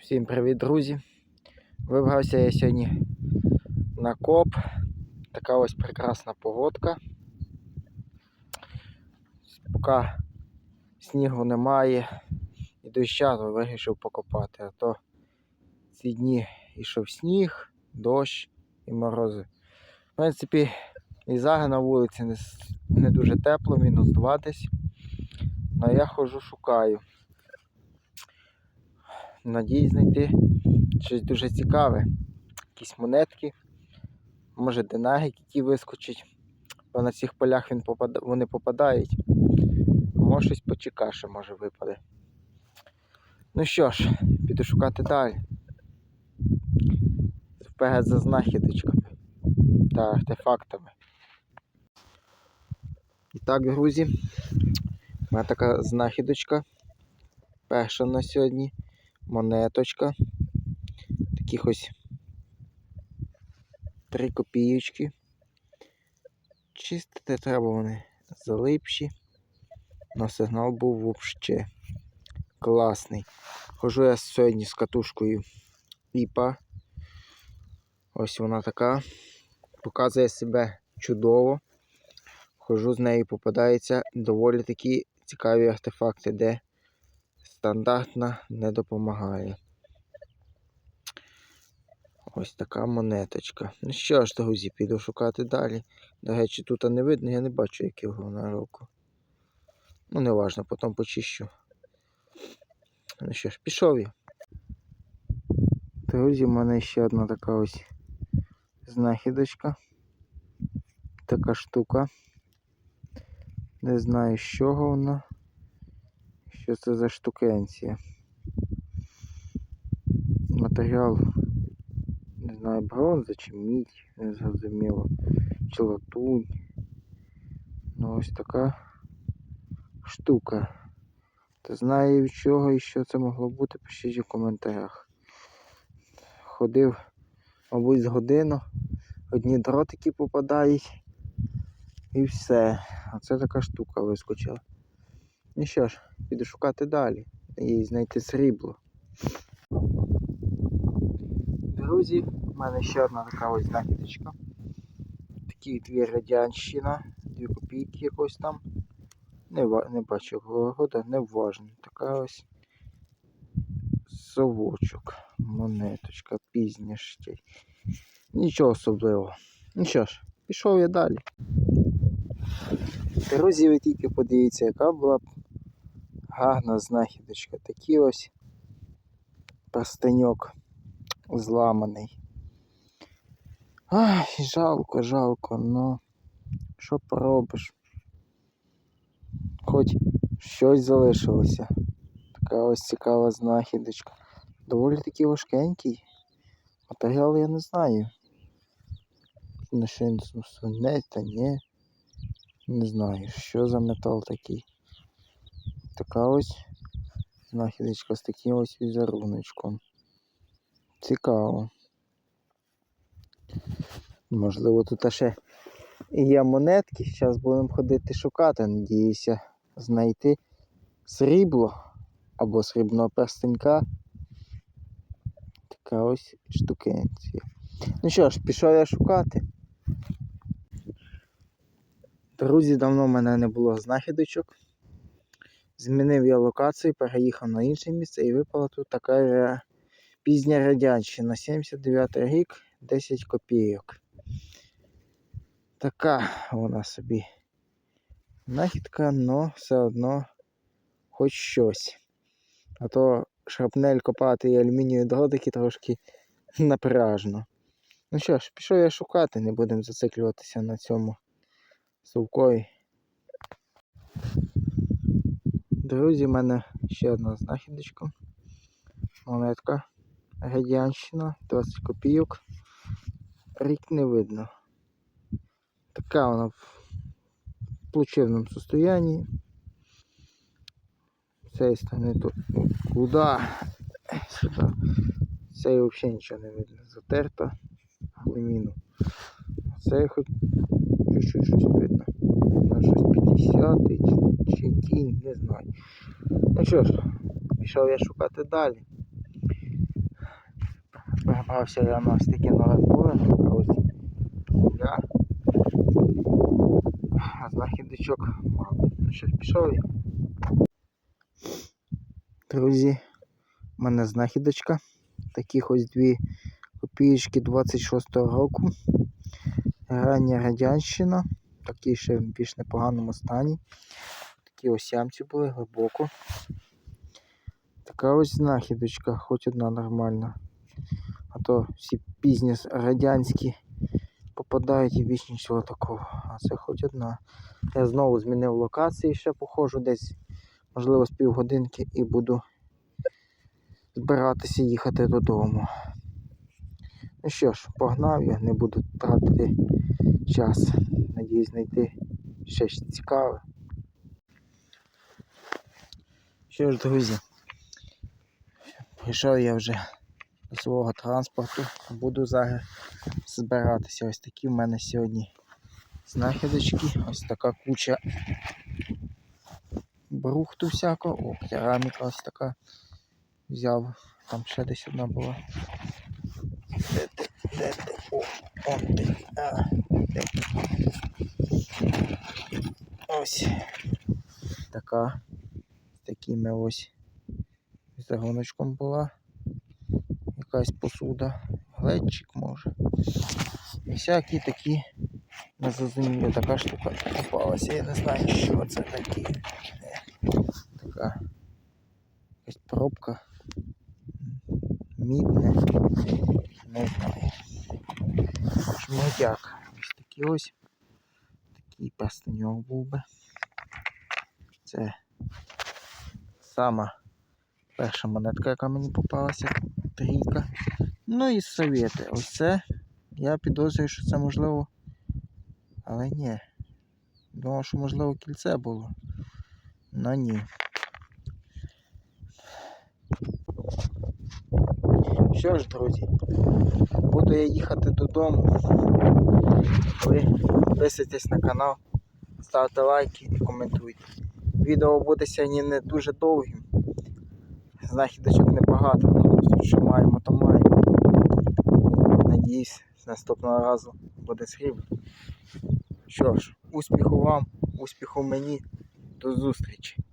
Всім привіт, друзі! Вибрався я сьогодні на коп. Така ось прекрасна погодка. Поки снігу немає і доща, то вирішив покопати. А то ці дні йшов сніг, дощ і морози. В принципі, і зараз на вулиці не, дуже тепло, мінус 2 десь. Але я ходжу шукаю. Надіюсь знайти щось дуже цікаве. Якісь монетки, може динарик, який вискочить. Бо на цих полях він попада... вони попадають. Може щось почекаше, може випаде. Ну що ж, піду шукати далі. Вперед за знахідочками та артефактами. І так, друзі, у мене така знахідочка. Перша на сьогодні монеточка. Таких ось 3 копійочки. Чистити треба вони залипші. Но сигнал був вообще класний. Хожу я сьогодні з катушкою піпа. Ось вона така. Показує себе чудово. Хожу з нею, попадаються доволі такі цікаві артефакти, де стандартна не допомагає. Ось така монеточка. Ну що ж, друзі, піду шукати далі. До речі, тут не видно, я не бачу, який вона року. Ну, не важно, потім почищу. Ну що ж, пішов я. Друзі, в мене ще одна така ось знахідочка. Така штука. Не знаю, з чого вона. Що це за штукенція? Матеріал, не знаю, бронза чи мідь, не зрозуміло. Чи латунь. Ну ось така штука. Та знаю від чого і що це могло бути, пишіть у коментарях. Ходив, мабуть, з годину. Одні дротики попадають. І все. А це така штука вискочила. Ну що ж, піду шукати далі і знайти срібло. Друзі, в мене ще одна така ось знахідочка. Такий дві радянщина, дві копійки якось там. Не, не бачу года, не важно. Така ось совочок, монеточка, пізня ще. Нічого особливого. Ну що ж, пішов я далі. Друзі, ви тільки подивіться, яка була гарна знахідочка. Такий ось перстеньок зламаний. Ай, жалко, жалко, ну що поробиш? Хоч щось залишилося. Така ось цікава знахідочка. Доволі таки важкенький. Матеріал я не знаю. На шинцю свинець та ні. Не знаю, що за метал такий. Така ось знахідочка з таким ось візеруночком. Цікаво. Можливо, тут ще є монетки. Зараз будемо ходити шукати. Надіюся знайти срібло або срібного перстенька. Така ось штукенція. Ну що ж, пішов я шукати. Друзі, давно в мене не було знахідочок. Змінив я локацію, переїхав на інше місце і випала тут така пізня радянщина. 79 рік, 10 копійок. Така вона собі знахідка, але все одно хоч щось. А то шрапнель копати і алюмінієві дротики трошки напряжно. Ну що ж, пішов я шукати, не будемо зациклюватися на цьому совкові. Друзі, в мене ще одна знахідочка. Монетка радянщина, 20 копійок. Рік не видно. Така вона в плачевному состоянии. З цієї сторони тут. Куда? Сюди. Цієї взагалі нічого не видно. Затерта глиміну. Це хоч чуть-чуть щось видно. На щось 50 чи, кінь, не знаю. Ну що ж, пішов я шукати далі. Набрався я на стільки нове поле, така ось земля. А знахідочок мало. Ну що, пішов я. Друзі, в мене знахідочка. Таких ось дві копієчки 26-го року. Рання радянщина. Такі ще в більш непоганому стані. Такі ось ямці були глибоко. Така ось знахідочка, хоч одна нормальна. А то всі пізні радянські попадають і більш нічого такого. А це хоч одна. Я знову змінив локації, ще походжу десь, можливо, з півгодинки і буду збиратися їхати додому. Ну що ж, погнав я, не буду тратити час. Надіюсь знайти щось цікаве. Що ж, друзі, прийшов я вже до свого транспорту. Буду зараз збиратися. Ось такі в мене сьогодні знахідочки. Ось така куча брухту всякого. О, кераміка ось така. Взяв. Там ще десь одна була. Де ти? Де ти? О, он ти. А, де ти? Ось. Така. З такими ось загоночком була. Якась посуда. Глечик може. І всякі такі незрозумілі така штука попалася. Я не знаю, що це таке. Така якась пробка. Мідне. Не знаю. Шмодяк. Ось такі ось. Такий нього був би. Це сама перша монетка, яка мені попалася. Трійка. Ну і совєти. Ось це. Я підозрюю, що це можливо. Але ні. Думав, що можливо кільце було. Ну ні. Що ж, друзі, буду я їхати додому. Ви підписуйтесь на канал, ставте лайки і коментуйте. Відео буде сьогодні не дуже довгим. Знахідочок небагато, але що маємо, то маємо. Надіюсь, наступного разу буде срібло. Що ж, успіху вам, успіху мені, до зустрічі!